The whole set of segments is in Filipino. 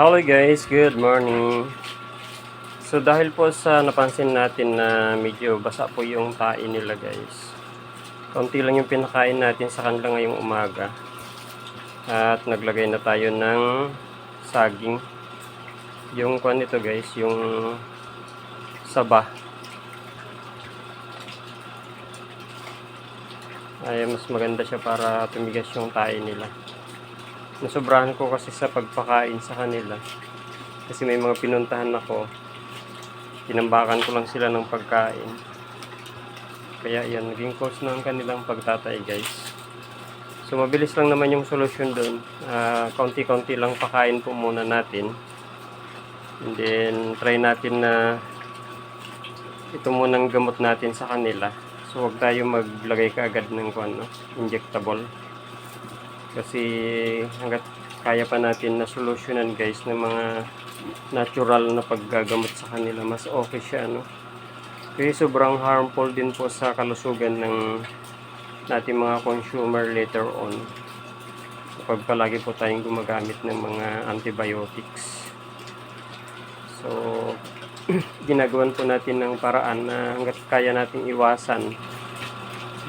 Hello guys, good morning. So dahil po sa napansin natin na medyo basa po yung tae nila guys. Kaunti lang yung pinakain natin sa kanila ngayong umaga. At naglagay na tayo ng saging. Yung kwan nito guys, yung saba. Ay, mas maganda siya para tumigas yung tae nila. Nasobrahan ko kasi sa pagpakain sa kanila. Kasi may mga pinuntahan ako. Tinambakan ko lang sila ng pagkain. Kaya yan, naging cause ng kanilang pagtatay guys. So mabilis lang naman yung solusyon doon. Ah, kaunti-kaunti lang pakain po muna natin. And then try natin na ito munang gamot natin sa kanila. So huwag tayo maglagay kaagad ng kung ano, injectable. Kasi hanggat kaya pa natin na solusyonan guys ng mga natural na paggagamot sa kanila, mas okay siya no. Kasi sobrang harmful din po sa kalusugan ng nating mga consumer later on. Kapag palagi po tayong gumagamit ng mga antibiotics. So, ginagawan po natin ng paraan na hanggat kaya nating iwasan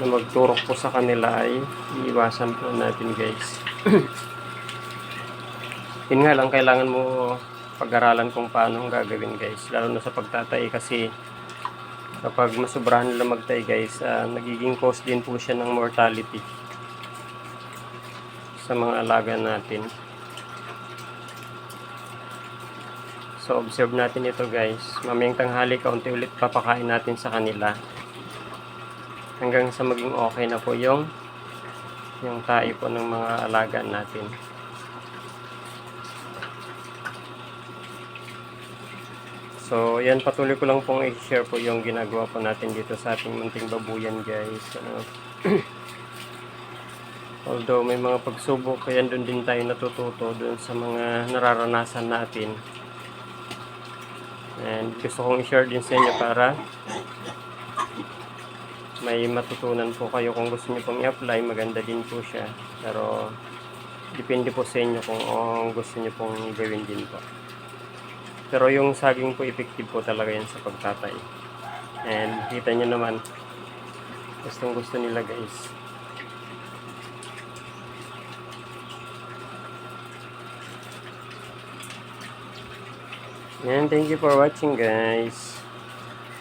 na magturok po sa kanila ay iiwasan po natin guys. Yun nga lang kailangan mo pag-aralan kung paano gagawin guys. Lalo na sa pagtatay kasi kapag masobrahan nila magtay guys, ah, nagiging cause din po siya ng mortality sa mga alaga natin. So observe natin ito guys. Mamayang tanghali kaunti ulit papakain natin sa kanila. Hanggang sa maging okay na po yung yung tayo po ng mga alaga natin. So, yan patuloy ko lang pong i-share po yung ginagawa po natin dito sa ating munting babuyan guys. Ano? Although may mga pagsubok, kaya doon din tayo natututo doon sa mga nararanasan natin. And gusto kong i-share din sa inyo para may matutunan po kayo kung gusto niyo pong i-apply, maganda din po siya. Pero depende po sa inyo kung oh, gusto niyo pong gawin din po. Pero yung saging po effective po talaga yan sa pagtatay. And kita nyo naman, gustong gusto nila guys. And thank you for watching guys.